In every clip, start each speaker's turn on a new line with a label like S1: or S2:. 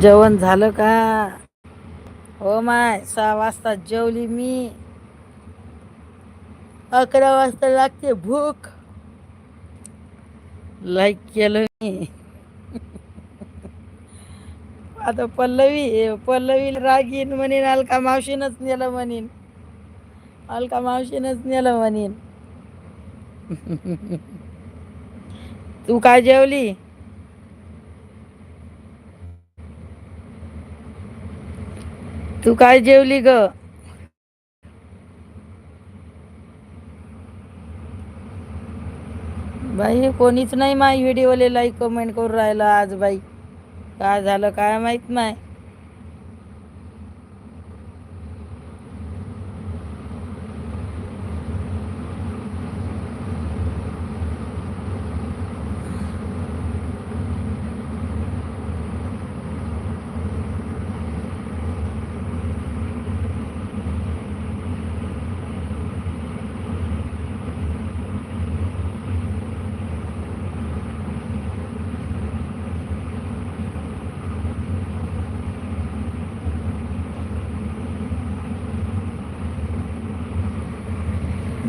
S1: जेवण झालं का? हो माय सहा वाजता जेवली मी. अकरा वाजता लागते भूक. लाईक केलं मी. आता पल्लवी पल्लवी रागीन म्हणेन अलका मावशीनच नेलं म्हणेन. अलका मावशीनच नेलं म्हणेन. तू काय जेवली? तू काय जेवली ग? बाई कोणीच नाही माय व्हिडिओले लाईक कमेंट करून राहिलं आज बाई. काय झालं काय माहीत नाही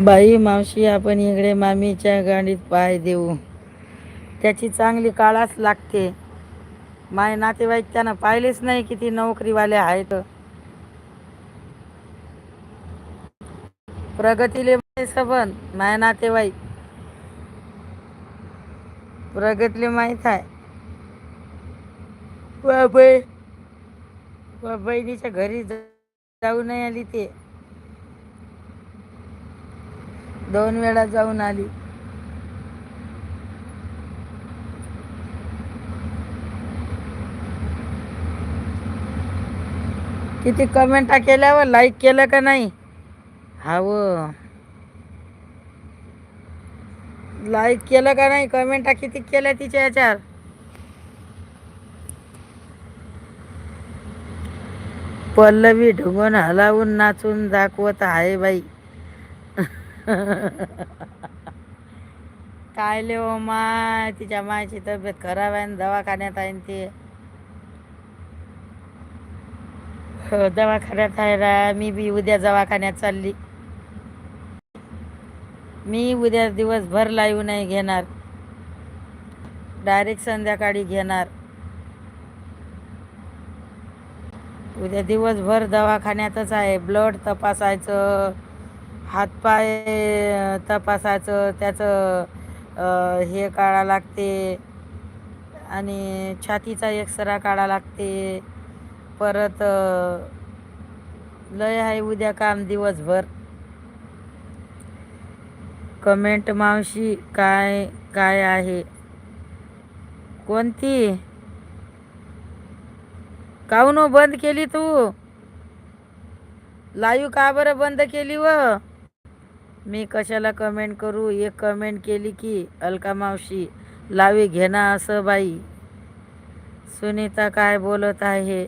S1: बाई मावशी आपण इकडे मामीच्या गाडीत पाय देऊ. त्याची चांगली काळाच लागते. माय नातेवाईक त्यानं पाहिलेच नाही किती नोकरीवाले आहेत. प्रगतीले माय सबन माय नातेवाईक. प्रगतीले माहीत आहे वा बाई बहिणीच्या घरी जाऊ नाही आली ते. दोन वेळा जाऊन आली. किती कमेंटा केल्यावर लाईक केलं का नाही? हवं लाईक केलं का नाही? कमेंटा किती केल्या तिच्या याच्यावर? पल्लवी ढुंगून हलावून नाचून दाखवत आहे बाई. काय ले ओ माय तिच्या मायची तब्येत खराब आहे दवाखान्यात आहे ते. हो दवाखान्यात आहे रा मी बी उद्या दवाखान्यात चालली. मी उद्या दिवसभर लाईव्ह नाही घेणार. डायरेक्ट संध्याकाळी घेणार. उद्या दिवसभर दवाखान्यातच आहे ब्लड तपासायचं. हातपाय तपासायचं त्याचं हे काढा लागते. आणि छातीचा एक्सरा काढा लागते. परत लय आहे उद्या काम दिवसभर. कमेंट मावशी काय काय आहे? कोणती? काऊन हो बंद केली तू? लाईव्ह का बरं बंद केली व? मी कशाला कमेंट करू? एक कमेंट केली की अलका मावशी लावी घेणं असं बाई. सुनीता काय बोलत आहे?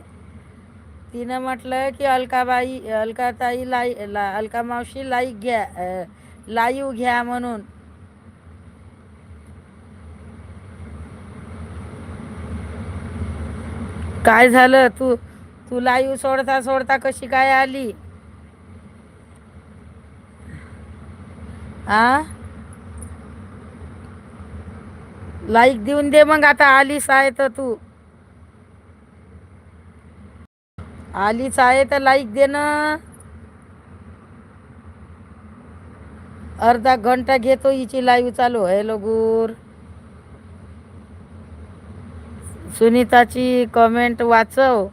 S1: तिनं म्हटलं की अलकाबाई अलकाताई लाई ला अलका मावशी लाईक घ्या लाईव घ्या म्हणून. काय झालं? तू तू लाईव सोडता सोडता कशी काय आली? आ लाईक देऊन दे मग आता आलीच आहे तर तू. आलीच आहे तर लाईक दे ना. अर्धा घंटा घेतो हिची लाईव्ह चालू. हॅलो गुर. सुनीताची कमेंट वाचव.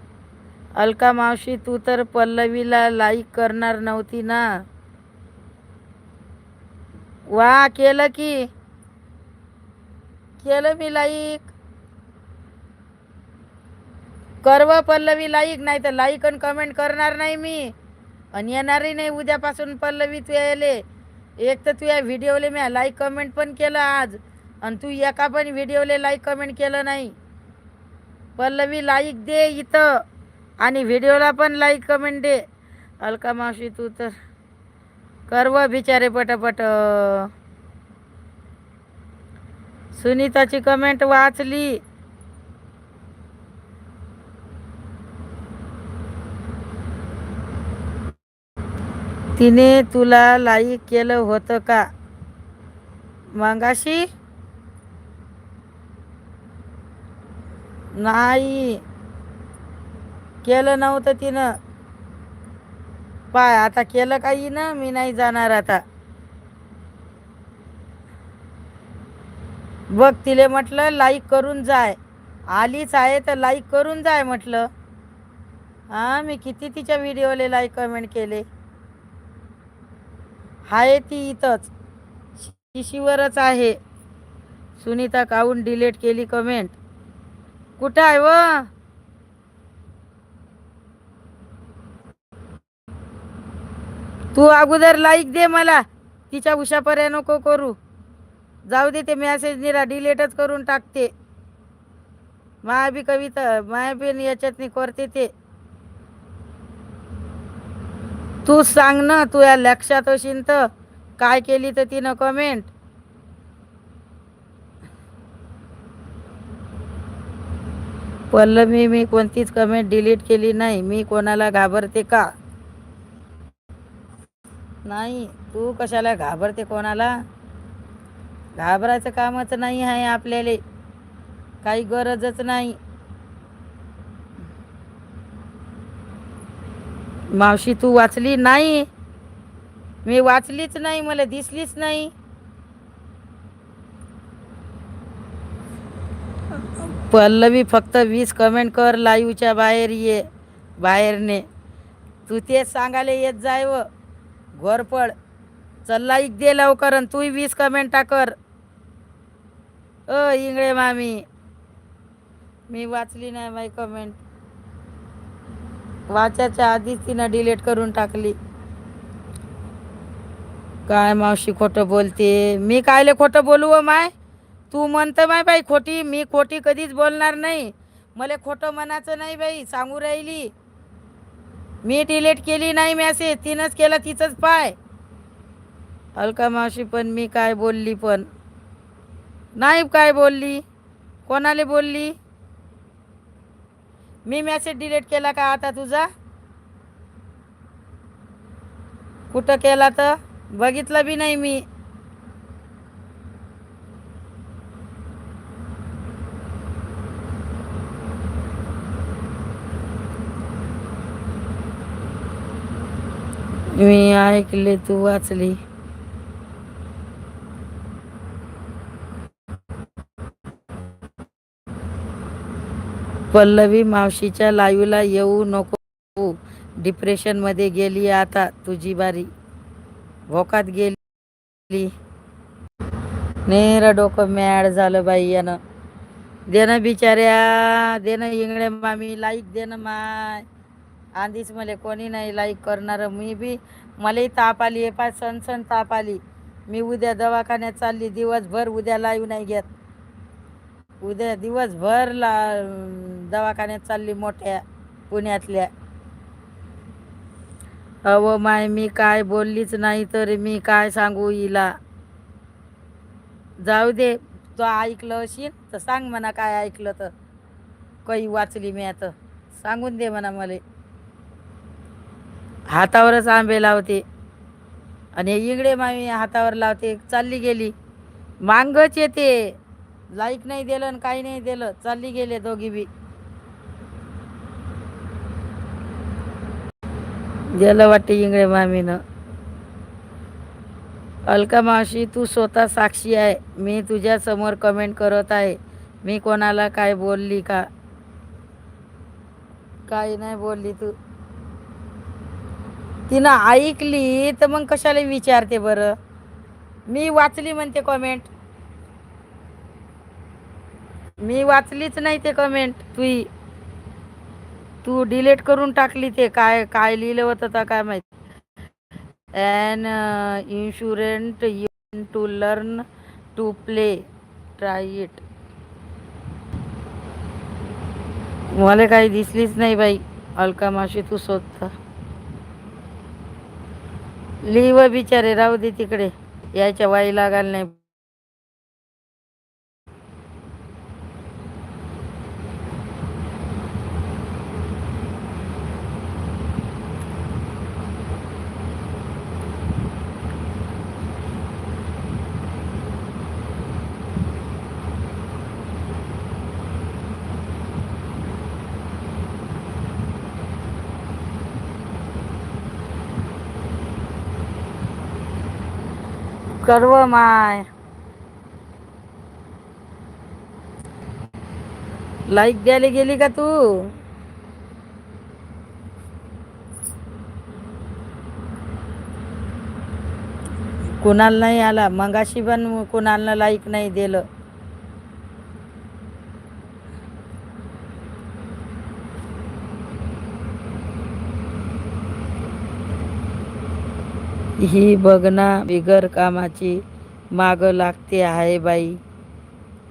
S1: अलका मावशी तू तर पल्लवीला लाईक करणार नव्हती ना. वा केलं की. केलं मी लाईक. करव पल्लवी लाईक नाही तर लाईक आणि कमेंट करणार नाही मी. आणि येणारही नाही उद्यापासून पल्लवी तू यायले एक तर तू या व्हिडिओले मी लाईक कमेंट पण केलं आज आणि तू एका पण व्हिडिओले लाईक कमेंट केलं नाही. पल्लवी लाईक दे इथं आणि व्हिडिओला पण लाईक कमेंट दे. अलका मावशी तू तर करव बिचारे पटपट. सुनीताची कमेंट वाचली. तिने तुला लाईक केलं होतं का? मागाशी? नाही. केलं नव्हतं तिनं. पाय आता केलं काही ना मी नाही जाणार आता. बघ तिले म्हटलं लाईक करून जाय. आलीच आहे तर लाईक करून जाय म्हटलं. हां मी किती तिच्या व्हिडिओला लाईक कमेंट केले? आहे ती इथंच. शिशीवरच आहे. सुनीता काहून डिलीट केली कमेंट कुठं आहे व? तू अगोदर लाईक दे मला. तिच्या उशापर्या नको करू. जाऊ दे ते मॅसेज निरा डिलेटच करून टाकते. माया बी कविता माया बी करते ते. तू सांग ना तू या लक्षात असेल तर. काय केली तर तिनं कमेंट पल्लवी मी कोणतीच कमेंट डिलीट केली नाही. मी कोणाला घाबरते का? नाही तू कशाला घाबरते कोणाला? घाबरायचं कामच नाही आहे आपल्याला. काही गरजच नाही. मावशी तू वाचली नाही? मी वाचलीच नाही मला दिसलीच नाही. पल्लवी फक्त वीस कमेंट कर लाईव्हच्या बाहेर ये बाहेरने. तू तेच सांगायला येत जाय व. घोरपड चल लाईक दे लवकर आणि तू वीस कमेंट कर. अ इंगळे मामी. मी वाचली नाही माई कमेंट वाचायच्या आधीच तिनं डिलीट करून टाकली. काय मावशी खोटं बोलते? मी कायले खोटं बोलू माय? तू म्हणतं माय बाई खोटी मी खोटी कधीच बोलणार नाही. मला खोटं म्हणायचं नाही बाई सांगू राहिली. मी डिलीट केली नाही मॅसेज तिनंच केलं तिचंच पाय. अलका मावशी पण मी काय बोलली पण. नाही काय बोलली? कोणाला बोलली? मी मॅसेज डिलीट केला का आता तुझा? कुठं केला तर? बघितलं बी नाही मी. मी ऐकले तू वाचली. पल्लवी मावशीच्या लाईव्हला येऊ नको. डिप्रेशनमध्ये गेली आता तुझी बारी. भोकात गेली. नेर डोकं मॅड झालं बाई यानं. देणं बिचाऱ्या देणं इंगळे मामी लाईक देणं माय. आधीच मला कोणी नाही लाईक करणार मी बी मलाही ताप आली हे पाय सण सण ताप आली. मी उद्या दवाखान्यात चालली दिवसभर उद्या लाईव्ह नाही घेत. उद्या दिवसभर ला दवाखान्यात चालली मोठ्या पुण्यातल्या. अव माय मी काय बोललीच नाही तर मी काय सांगू हिला? जाऊ दे तो ऐकलं असेल तर सांग म्हणा काय ऐकलं तर. काही वाचली मी आता. सांगून दे म्हणा मला. हातावरच आंबे लावते. आणि इंगडे मामी हातावर लावते. चालली गेली. मांगच येते. लाईक नाही दिलं आणि काही नाही दिलं. चालली गेले दोघी बी. दिलं वाटते इंगळे मामीनं. अलका मावशी तू स्वतः साक्षी आहे. मी तुझ्या समोर कमेंट करत आहे. मी कोणाला काय बोलली का? काही नाही बोलली तू. तिनं ऐकली तर मग कशाला विचारते बरं? मी वाचली म्हणते कमेंट मी वाचलीच नाही ते कमेंट तुई तू डिलीट करून टाकली ते. काय काय लिहिलं होतं तर काय माहिती? And insurant you to learn to play try it मला काही दिसलीच नाही बाई अलका माशी तू स्वतः. लिव बिचारे राहू दे तिकडे. यायच्या वाई लागायला नाही सर्व माय. लाईक द्यायला गेली का तू? कुणाला नाही आला. मगाशी पण कुणाला लाईक नाही दिलं. ही बघना बिगर कामाची माग लागते आहे बाई.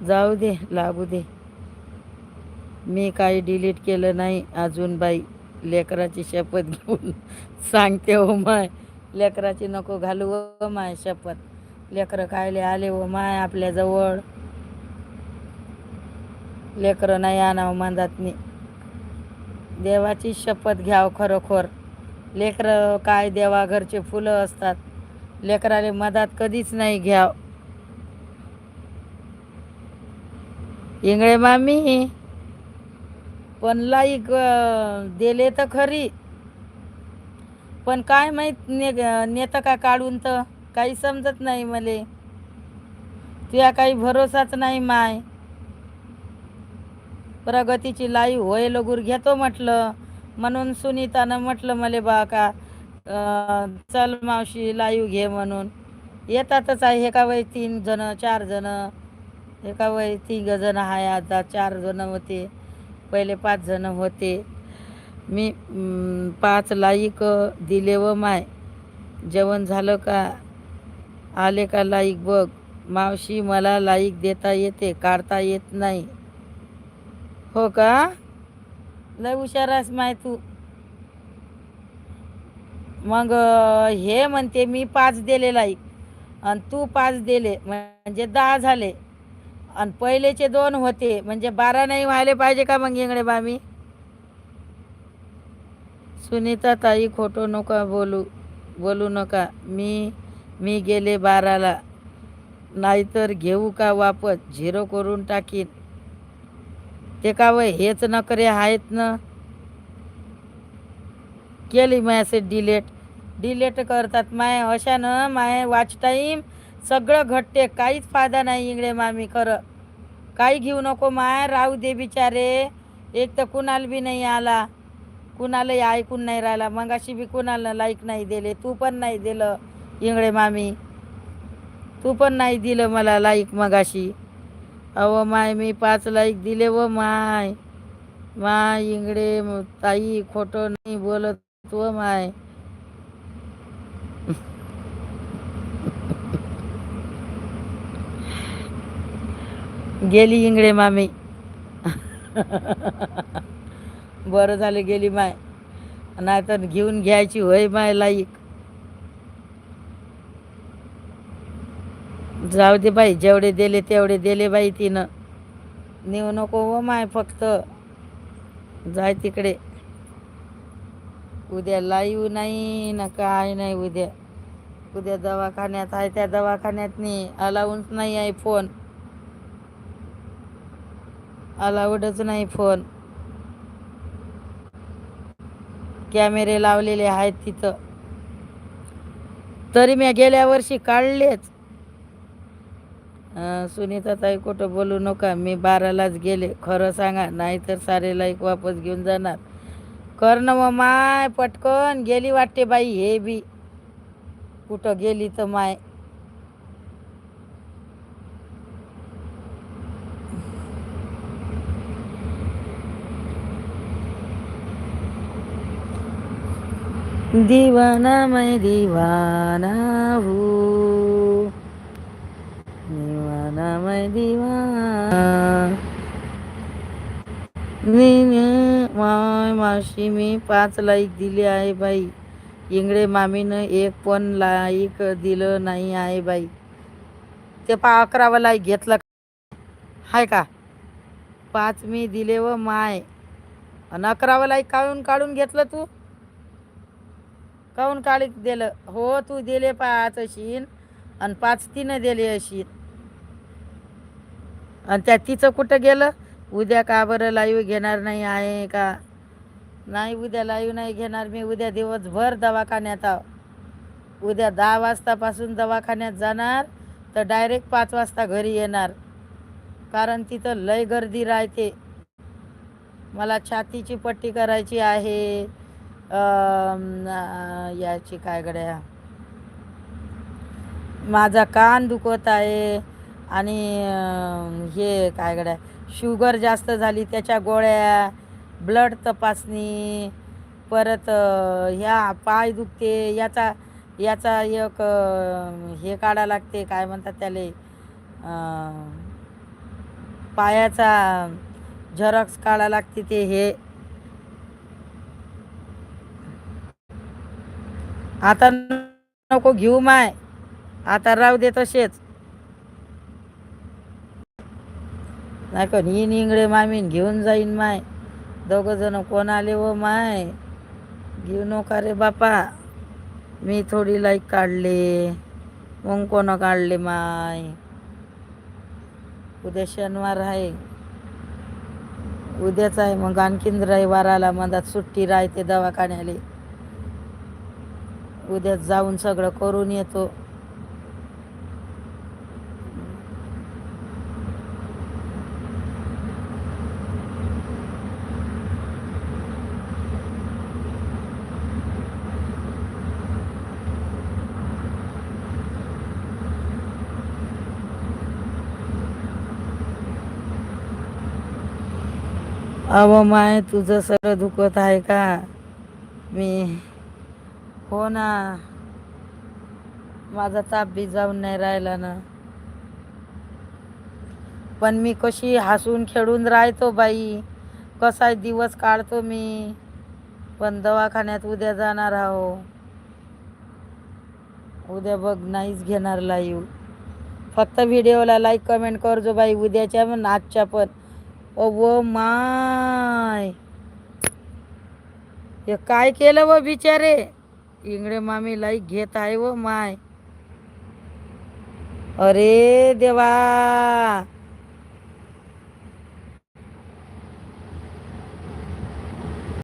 S1: जाऊ दे लागू दे. मी काही डिलीट केलं नाही अजून बाई. लेकराची शपथ घेऊन सांगते हो माय. लेकराची नको घालू व माय शपथ. लेकरं कायले आले व माय आपल्याजवळ लेकरं नाही आणावं मांदातनी. देवाची शपथ घ्याव खरोखर. लेकरं काय देवा घरचे फुलं असतात. लेकराले मधात कधीच नाही घ्याव. इंगळे मामी पण लाईक दिले तर खरी. पण काय माहीत ने नेतं का काढून तर? काही समजत नाही मले. तुया काही भरोसाच नाही माय. प्रगतीची लाई होय लगूर घेतो म्हटलं. म्हणून सुनीतानं म्हटलं मले बा का चल मावशी लाईव घे म्हणून. येतातच आहे एका वय तीन जण चार जण. एका वय तिघ जण आहे आता चार जण होते. पहिले पाच जण होते. मी पाच लाईक दिले व माय. जेवण झालं का? आले का लाईक बघ. मावशी मला लाईक देता येते काढता येत नाही. हो का? लय हुशार आहेस माय तू. मग हे म्हणते मी पाच दिलेला आहे आणि तू पाच दिले म्हणजे दहा झाले. आणि पहिलेचे दोन होते म्हणजे बारा नाही व्हायला पाहिजे का मग इंगडे बामी सुनीता ताई खोटो नका बोलू बोलू नका. मी मी गेले बाराला. नाहीतर घेऊ का वापस? झिरो करून टाकीन. ते का वय हेच करे आहेत ना? केली मॅसेज डिलेट डिलेट करतात माय अशानं माय वॉच टाईम सगळं घटते. काहीच फायदा नाही इकडे मामी खरं. काही घेऊ नको माय राहू दे बिचारे. एक तर कुणाला बी नाही आला. कुणालाही ऐकून नाही राहिला. मगाशी बी कुणाला लाईक नाही दिले. तू पण नाही दिलं इंगळे मामी. तू पण नाही दिलं मला लाईक मगाशी. अहो माय मी पाच लाईक दिले व माय. माय इंगडे ताई खोटं नाही बोलत व माय. गेली इंगडे मामी. बरं झालं गेली माय. नाहीतर घेऊन घ्यायची होय माय लाईक. जाऊ दे बाई जेवढे दिले तेवढे दिले बाई तिनं. नेऊ नको व माय फक्त. जाय तिकडे. उद्या लाईव नाही ना काय नाही उद्या. उद्या दवाखान्यात आहे त्या दवाखान्यात नाही अलाउन्स नाही आहे फोन. अलाउडच नाही फोन. कॅमेरे लावलेले आहेत तिथं. तरी मी गेल्या वर्षी काढलेच. सुनीताताई सुनीता ताई कुठं बोलू नका. मी बारालाच गेले. खरं सांगा नाहीतर सारेला एक वापस घेऊन जाणार. कर ना मग माय पटकन. गेली वाटते बाई हे बी. कुठं गेली तर माय. दीवाना मैं दीवाना हूँ. दिवा. मी माय मावशी मी पाच लाईक दिली आहे बाई. इंगळे मामीनं एक पण लाईक दिलं नाही आहे बाई. ते पा अकरावा लाईक घेतलं हाय का? पाच मी दिले व माय. आणि अकरावा लाईक काढून काढून घेतलं तू? काहून काढी दिलं? हो तू दिले पाच अशीन. आणि पाच तिनं दिले अशीन. आणि त्या तिचं कुठं गेलं? उद्या का बरं लाईव्ह घेणार नाही आहे का? नाही उद्या लाईव्ह नाही घेणार मी. उद्या दिवसभर दवाखान्यात आहो. उद्या दहा वाजतापासून दवाखान्यात जाणार तर डायरेक्ट पाच वाजता घरी येणार. कारण तिथं लय गर्दी राहते. मला छातीची पट्टी करायची आहे. याची काय गड्या? माझा कान दुखत आहे. आणि हे काय गड्या शुगर जास्त झाली त्याच्या गोळ्या ब्लड तपासणी परत ह्या पाय दुखते याचा याचा एक हे काढा लागते काय म्हणतात त्याले पायाचा झेरॉक्स काढा लागते ते हे. आता नको घेऊ माय आता राहू दे तसेच. नाही का ही निंगडे मामीन घेऊन जाईन माय. दोघं जण कोण आले व माय? घेऊ नका रे बापा. मी थोडी लाईक काढले. मग कोण काढले माय? उद्या शनिवार आहे. उद्याच आहे मग आणखीन रविवार आला मधात सुट्टी राहते दवाखान्याला. उद्या जाऊन सगळं करून येतो. अव माय तुझं सगळं दुखत आहे का? मी हो ना. माझा ताप बी जाऊन नाही राहिला ना. पण मी कशी हसून खेळून राहतो बाई. कसा दिवस काढतो मी. पण दवाखान्यात उद्या जाणार आहो. उद्या बघ नाहीच घेणार लाईव्ह फक्त व्हिडिओला लाईक कमेंट करजो बाई. उद्याच्या पण आजच्या पण. माय. हे काय केलं व बिचारे? इंगडे मामी लाईक घेत आहे व माय. अरे देवा.